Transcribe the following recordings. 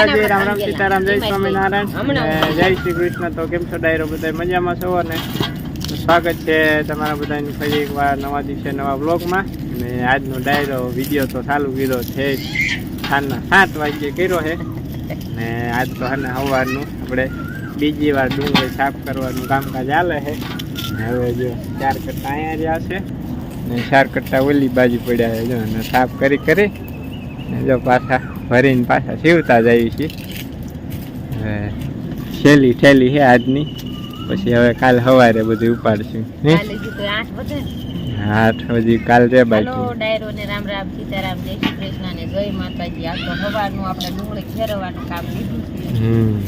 માતાજી રામ રામ સીતારામ જય સ્વામિનારાયણ. જય શ્રી કૃષ્ણ. તો કેમ છો ડાયરો બધા? મજામાં છો અને? સ્વાગત છે તમારા બધાની ફરી એકવાર નવા દિવસે નવા બ્લોગમાં અને આજનો ડાયરો વીડિયો તો ચાલુ કીધો છે સાંજના સાત વાગ્યે કર્યો છે. અને આજ તો હાને સવારનું આપણે બીજી વાર ડુંગળી સાફ કરવાનું કામકાજ ચાલે છે. હવે જો ચાર કટ્ટા અહીંયા રહ્યા છે. ને ચાર કટ્ટા ઓલી બાજુ પડ્યા છે જો અને સાફ કરી કરી. જો પાછા ભરીને પાછા સીવતા જઈએ છીએ. છેલ્લી થેલી છે આજની. પછી હવે કાલ સવારે બધું ઉપાડશું. આઠ વધે કાલ રે બાકી. ડાયરો ને રામ રામ સીતારામ જય શ્રી કૃષ્ણ ને જય માતાજી. આ તો સવારનું આપણે ડુંગળી ફેરવવાનું કામ લીધું છે. હમ.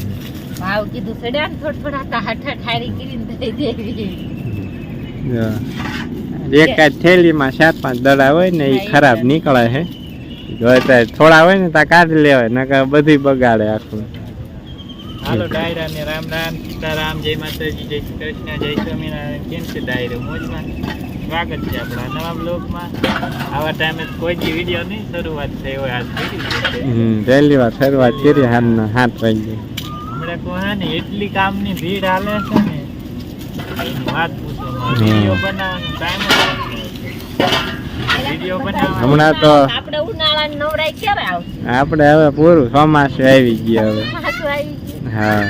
ભાવ કીધું સડ્યા ને થોડ થોડા ઠારી કરીને દઈ દેવી. જો. થેલીમાં ચાર પાંચ દડા હોય ને એ ખરાબ. નીકળે છે. જો થોડા હોય ને ત્યાં કાઢી લેવાય નકર બધી બગાડે આખું. હાલો ડાયરા ને રામ રામ સીતારામ જય માતાજી જય શ્રી કૃષ્ણ જય સ્વામિનારાયણ. કેમ છે ડાયરો? મોજમાં? સ્વાગત છે આપણા નવા બ્લોગમાં. આવા ટાઈમે કોઈ જી વીડિયો નહીં શરૂઆત થઈ હોય આજ પહેલી વાર શરૂઆત કરી હાલના સાત વાગે હમણાં કોહા ને એટલી કામની ભીડ હાલે છે ને. વાત પૂછો. વીડિયો બનાવવાનો ટાઈમ હમણાં તો આપણે હવે પૂરું ચોમાસું આવી ગયું હવે. હા.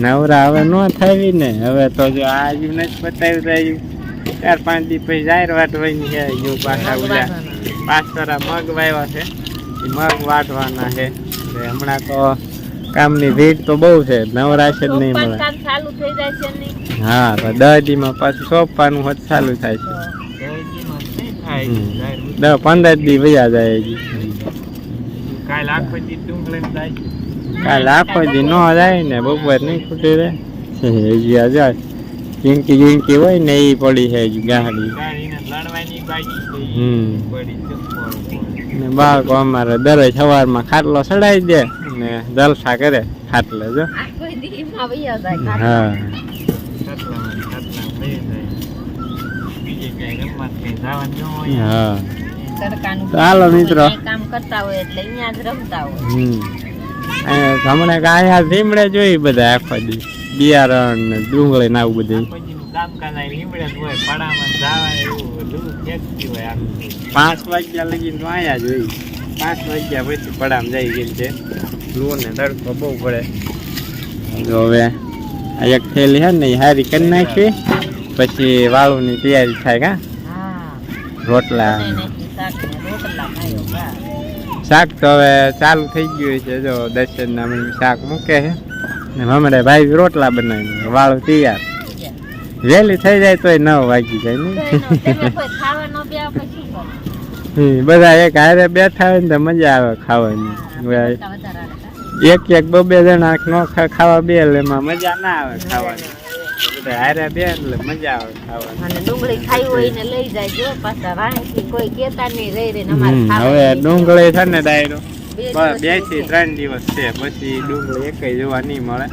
નવરા હવે ન થાવી ને. હવે તો જો આજુ નથી બતાવ્યું રહ્યું. ચાર પાંચ દી પછી જાહેર વાત છે જો પાછા ઉજા પાંચ તારા મગ વાવ્યા છે. એ મગ વાટવાના છે. હમણાં તો કામની ભીડ તો બહુ છે. નવરાશ જ નહીં મળે. કામ ચાલુ થઈ જાય છે નહીં હા તો દસ દીમાં પાછું સોંપવાનું હોત ચાલુ થાય છે દહેજીમાં નહીં થાય હમ. જાહેર દસ પંદર દી વયા જાય હજી. કાલ આખો દી ડુંગળી જાય. કાલ આખો દી ન જાય ને બપોર નહીં ખૂટી રે. હજી આ જાય જિંકી જિંદગી હોય ને એ પડી છે હજી ગાડી. ને બાળકો અમારે દરે સવારમાં ખાટલો ચડાવી દે ને જલસા કરે ખાટલે જો. આખો દી એમાં વયા જાય હા ખાટલામાં ને ખાટલામાં બેસી જાય. બીજે ક્યાંય રમવા કે જવાનું ન હોય હા. તડકાનું મિત્રો. કામ કરતા હોય એટલે અહીંયા જ રમતા હોય. હમણાં કાંઈ ધીમડે જોઈ બધા આખો દી. બિયારણ ને ડુંગળી ને આવું બધું. લીમડે પાંચ વાગ્યા લગીને તો અહીંયા જોઈ પાંચ વાગ્યા પછી પડામ જઈ ગઈ છે. લૂ ને તડકો બહુ પડે. હવે આ એક થેલી છે ને હારી કરી નાખી. પછી વાળુની તૈયારી થાય કા? હા. રોટલા. શાક તો હવે ચાલુ થઈ ગયું છે જો દર્શન ના શાક મૂકે છે. ને હમણાં ભાઈ રોટલા બનાવી વાળું તૈયાર. વહેલી થઈ જાય તોય નવ વાગી જાય ને. બધા એક હારે બેઠા હોય ને તો મજા આવે ખાવાની? એક એક બે બે જણા નો ખા- ખાવા બે એટલે એમાં મજા ના આવે ખાવાની. હારે બે એટલે મજા આવે ખાવાની. અને ડુંગળી ખાઈ હોય ને લઈ જાય જો પાછા વાણીથી કોઈ કેતા નહીં રહી રહી અમારે હવે ડુંગળી છે ને ડાયરો. બેથી ત્રણ દિવસ છે પછી ડુંગળી એક જોવા નહીં મળે.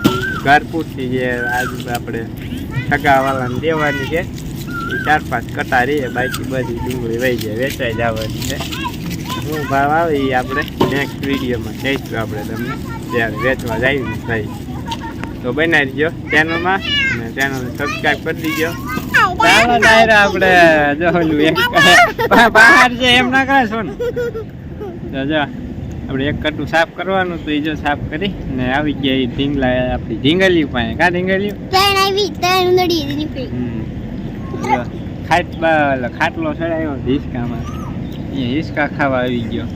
ઘર પૂરતી જે આજુ આપણે સગાવાળાને દેવાની છે એ ચાર પાંચ કટા રહીએ બાકી બધી ડુંગળી વહી જાય વેચાઈ જવાની છે. શું ભાવ આવે એ આપણે નેક્સ્ટ વિડીયોમાં જઈશું આપણે તમને ત્યારે વેચવા જાય થઈ તો બનાવી દીજો ચેનલમાં અને ચેનલ સબસ્ક્રાઈબ કરી દીજો. ચાલો ડાયરા આપણે જો ઓલું એક બહાર છે એમ ના કરે છો ને. તો જો આપણે એક કટું સાફ કરવાનું તો એ જો સાફ કરી ને આવી ગયા એ ઢીંગલા આપણી ઢીંગલી પાસે. કા ઢીંગલી ત્રણ આવી ત્રણ નડી નીકળી. ખાટ ખાટલો ચડાવ્યો હિસકામાં. એ હિસકા ખાવા આવી ગયો.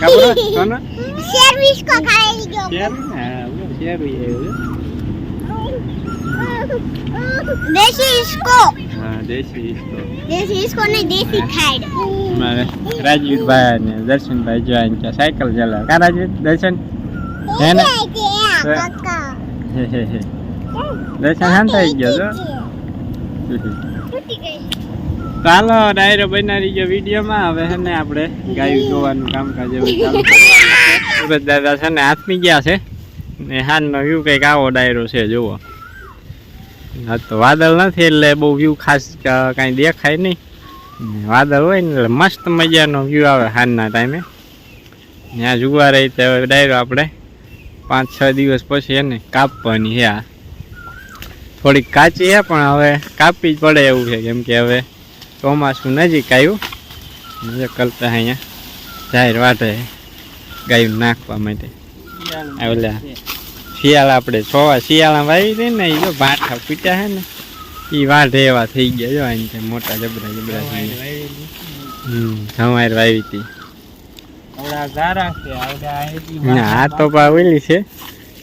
કાપડો કોનો? શેર વિસ્કો ખાઈ ગયો. શેર? હા શેર આવ્યો દેશી ઇસ્કો હા દેશી હિસકો દેશી ઇસ્કો ને દેશી ખાડ અમારે રાજવીરભાઈ અને દર્શનભાઈ જો અહીં ત્યાં સાયકલ ચલાવે. કા રાજવીર? દર્શન? હે ને? દર્શન શાંત થઈ ગયો છો? ચાલો ડાયરો બનાવી ગયો વિડીયોમાં. હવે છે ને આપણે ગાયું જોવાનું કામકાજ એવું ચાલુ છે. દાદા છે ને હાથમી ગયા છે. ને હાલનો વ્યૂ કંઈક આવો ડાયરો છે જુઓ. હા તો વાદળ નથી એટલે બહુ વ્યૂ ખાસ કાંઈ દેખાય નહીં. વાદળ હોય ને એટલે મસ્ત મજાનો વ્યૂ આવે હાલના ટાઈમે ત્યાં જુવાર રહી તો હવે ડાયરો આપણે પાંચ છ દિવસ પછી એને કાપવાની છે આ. થોડીક કાચી છે પણ હવે કાપવી જ પડે એવું છે કેમ કે હવે ચોમાસું નજીક આવ્યું. કરતા અહીંયા જાહેર વાટે ગાયું નાખવા માટે. આ ઓલા શિયાળા આપણે સોવા શિયાળા વાવી દઈએ ને એ જો ભાઠા પીટ્યા છે ને એ વાઢે એવા થઈ ગયા જો અહીં મોટા જબરા જબરા થઈ ગયા હમ ધમાર વાવી હતી. આ તો પા ઓલી છે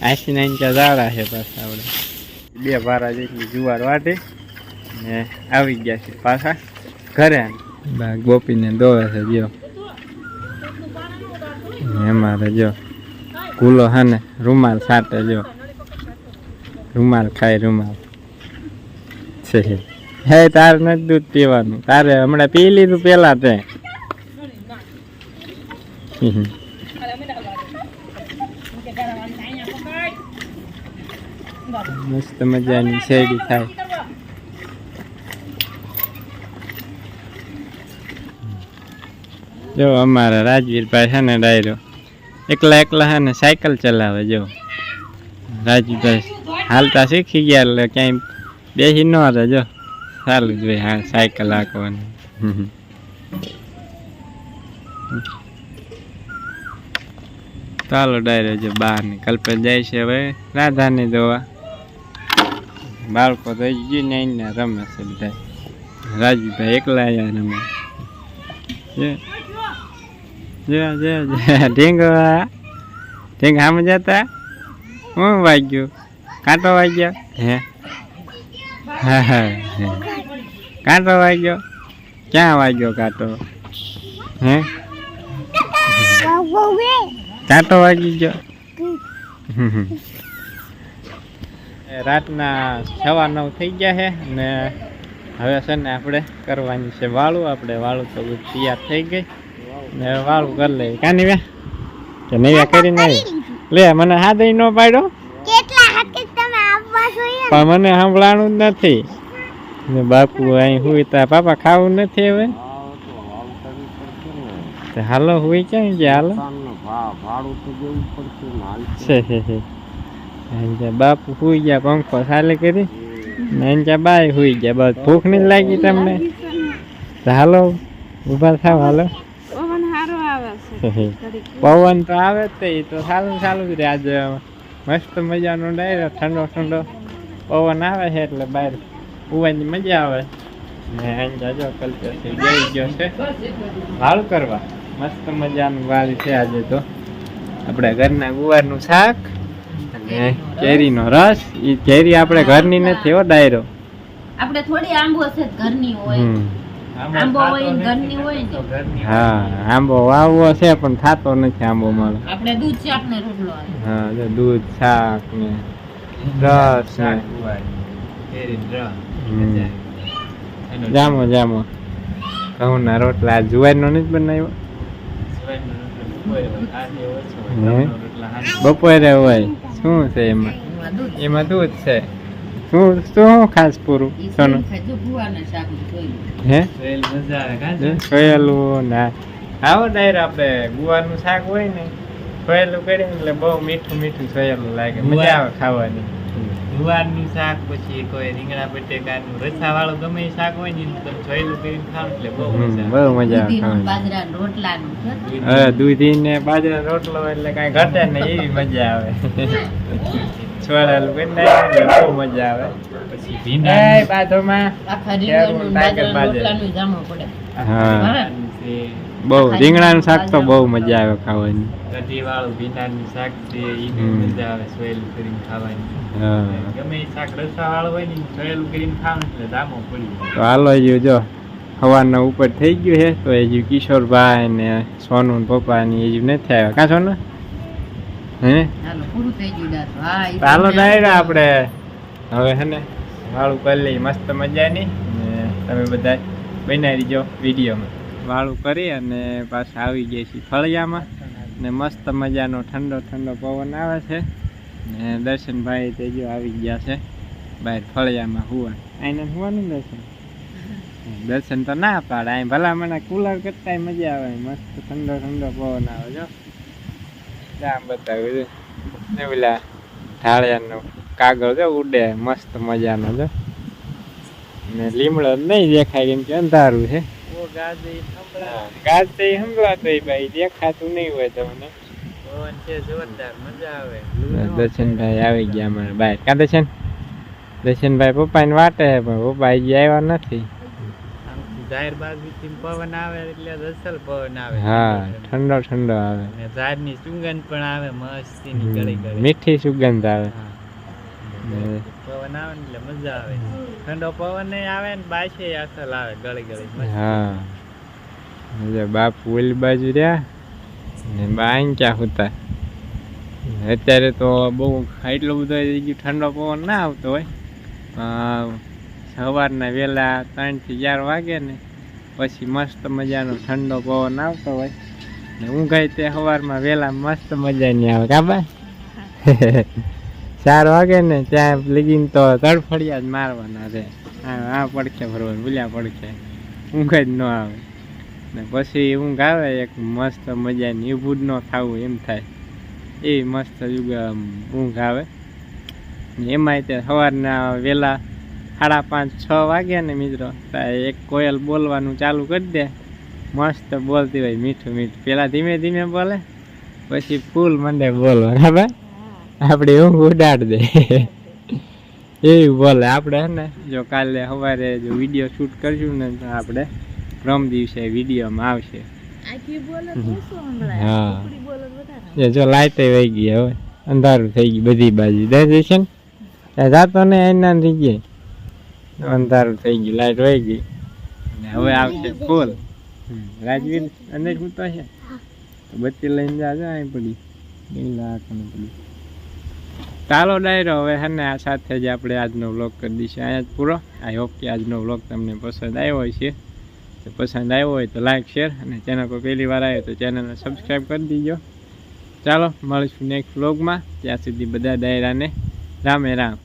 આસી નાઈન ત્યાં ઝાડા છે પાછા આપણે બે ભારા જેટલી જુવાર વાટે ને આવી ગયા છે પાછા ઘરે બા ગોપીને દોવે છે જો. એમાં જો કુલો હે ને, રૂમાલ સાટે જો. રૂમાલ ખાય, રૂમાલ. છે. હે, તારે નથી દૂધ પીવાનું. તારે હમણાં પી લીધું પેલા તે. મસ્ત મજાની શેરડી થાય. જો અમારા રાજવીરભાઈ છે ને ડાયરો. એકલા એકલા હા ને સાયકલ ચલાવે, જો. રાજુભાઈ હાલતા શીખી ગયા એટલે ક્યાંય બેસી ન હતા જો. સારું જ ભાઈ, હા, સાયકલ હાંકવાની. ચાલો ડાયરો જો બહારની કલ્પે જાય છે હવે રાધાને જોવા. બાળકો તો હજી ને ને રમે છે બધા. રાજુભાઈ એકલા આવ્યા રમે. જે જે ઢીંગો ઢીંગ આમ જતા. હું વાગ્યું? કાંટો વાગ્યો? હે? હા હા. કાંટો વાગ્યો? ક્યાં વાગ્યો કાંટો? હે? કાંટો વાગી ગયો. રાતના સવા નવ થઈ ગયા છે ને હવે છે ને આપણે કરવાની છે વાળું. આપણે વાળું તો તૈયાર થઈ ગઈ. ને વાળું કરી લે કાની વ્યા કે નૈયા કરીને આવી લે મને હાથ ન પાડ્યો કેટલા હકી તમે આવવા જોઈએ પણ મને સાંભળાણું જ નથી. ને બાપુ અહીં હુઈ તા પાપા ખાવું નથી હવે. તે હાલો હુઈ ક્યાં ગયા? હાલો. અહીં જ્યાં બાપુ હુઈ ગયા પંખો સાલે કરી. ને બાય હુઈ ગયા. બસ ભૂખ નહીં લાગી તમને? તો હાલો ઊભા થાવ હાલો. પવન તો આવે જ તે તો સારું સારું જ રહે આજે મસ્ત મજાનો ડાયરો ઠંડો ઠંડો પવન આવે છે એટલે બહાર ઉવાની મજા આવે. ને અહીં જાજો કલ્ચર જઈ ગયો છે. વાળ કરવા. મસ્ત મજાનું વાળ છે આજે તો. આપણે ઘરના ગુવારનું શાક અને કેરીનો રસ. એ કેરી આપણે ઘરની નથી હો ડાયરો. આપણે થોડી આંબો છે ઘરની હોય. આંબો હોય ઘરની હોય ને. હા આંબો વાવવો છે પણ થાતો નથી આંબો મારો. આપણે દૂધ શાક ને રોટલો હા જો દૂધ શાક ને રસ ને. જામો જામો. ઘઉંના રોટલા આજ જુવારનો નથી બનાવ્યો? બપોરે હોય, શું છે એમાં? એમાં એમાં દૂધ છે. શું શું ખાસ પૂરું? સોનું. હે? સોયેલું ના. આવો ડાયર આપણે ગુવારનું શાક હોય ને સોયેલું કરીને એટલે બહુ મીઠું મીઠું સોયેલું લાગે. મજા આવે ખાવાની. ગુવારનું શાક પછી કોઈ રીંગણા બટેકાનું રસાવાળું ગમે એ શાક હોય ને તમે જોયેલું કરીને ખાવ એટલે બહુ મજા આવે. બહુ મજા આવે બાજરાનું, રોટલાનું દૂધી ને બાજરા રોટલો એટલે કાંઈ ઘટે ને એવી મજા આવે. કરી નાખીએ બહુ મજા આવે. પછી હા. બહુ રીંગણાનું શાક તો બહુ મજા આવે ખાવાની. કઢીવાળું ભીંડાનું શાક છે ઈ મજા આવે સોયેલું કરીને ખાવાની. ગમે એ શાક રસાવાળું હોય ને સોયેલું કરીને ખાવ એટલે દામો પડી તો હાલો હજુ જો સવારના ઉપર થઈ ગયું છે તો હજુ કિશોરભાઈ ને સોનુ પપ્પા ની હજુ નથી આવ્યા. કાં સોનુ? હે? પૂરું થઈ ગયું તો હાલો આપણે હવે હે ને વાળું કરી લઈ મસ્ત મજાની. ને તમે બધા બનાવી જો વિડીયોમાં. વાળું કરી અને પાછા આવી ગયા છીએ ફળિયામાં. ને મસ્ત મજાનો ઠંડો ઠંડો પવન આવે છે. ને દર્શનભાઈ તે જો આવી ગયા છે બહાર ફળિયામાં હુવા. આઈને હુવાનું દર્શન? દર્શન તો ના પાડે. અહીં ભલા મને કુલર કરતા મજા આવે. મસ્ત ઠંડો ઠંડો પવન આવે જો. આમ બતાવ્યું ને પેલા ઢાળિયાનો કાગળ છે ઉડે મસ્ત મજાનો છે. ને લીમડો નહીં દેખાય કેમ કે અંધારું છે. ગાજી તો સંભળાતો ભાઈ દેખાતું નહીં હોય તમને. જોરદાર મજા આવે. દર્શનભાઈ આવી ગયા અમારે બાય કા દર્શન? દર્શનભાઈ પપ્પાની વાટે પણ પપ્પા આવ્યા નથી. જાહેર બાજુથી પવન આવે એટલે અસલ પવન આવે. હા ઠંડો ઠંડો આવે. અને ઝાડની સુગંધ પણ આવે મસ્તીની ગળી ગળી મીઠી સુગંધ આવે. પવન આવે એટલે મજા આવે. ઠંડો પવન આવે ને બાશે અસલ આવે ગળી ગળી મસ્ત. હા. બાપુ ઓલી બાજુ રહ્યા ને બા અહીં ક્યાં હોતા. અત્યારે તો બહુ એટલો બધો ઠંડો પવન ના આવતો હોય. સવારના વહેલા ત્રણથી ચાર વાગે ને પછી મસ્ત મજાનો ઠંડો પવન આવતો હોય. ને ઊંઘાય તે સવારમાં વહેલા મસ્ત મજાની આવે કાબા ચાર વાગે ને ત્યાં લગીને તો તડફડિયા જ મારવાના છે. આ આ પડખે ભરવાનું ભૂલ્યા પડખે. ઊંઘ જ ન આવે. ને પછી ઊંઘ આવે એક મસ્ત મજાની ઊભું જ ન થવું એમ થાય. એ મસ્ત યુગ ઊંઘ આવે. એમાંય તે સવારના વહેલા સાડા પાંચ છ વાગ્યા ને મિત્રો. એક કોયલ બોલવાનું ચાલુ કરી દે. મસ્ત બોલતી હોય મીઠું મીઠું. પેલા ધીમે ધીમે બોલે પછી ફૂલ મંડે બોલવા. બરાબર? આપણે ઊંઘ ઉડાડ દે. એવું બોલે આપણે હે ને? જો કાલે સવારે જો વીડિયો શૂટ કરશું ને તો આપણે પ્રમ દિવસે વિડીયોમાં આવશે. બોલે હા. બોલે જો લાઈટ વહી ગઈ હવે. અંધારું થઈ ગયું બધી બાજુ. દર્શન ને જાતો ને એના થઈ ગઈ અંધારું થઈ ગયું લાઈટ વહી ગઈ. અને હવે આવશે ફૂલ રાજવીર અંદર શું તો છે? તો બત્તી લઈને જાજો અહીં પડી. લીલા આંખની પડી. ચાલો ડાયરો હવે હે ને આ સાથે જ આપણે આજનો વ્લોગ કરી દઈશું. અહીંયા જ પૂરો. આઈ હોપ કે આજનો વ્લોગ તમને પસંદ આવ્યો હોય છે તો પસંદ આવ્યો હોય તો લાઈક શેર અને ચેનલ પર પહેલી વાર આવ્યો તો ચેનલને સબસ્ક્રાઈબ કરી દીજો. ચાલો મળીશું નેક્સ્ટ વ્લોગમાં ત્યાં સુધી બધા ડાયરાને રામે રામ.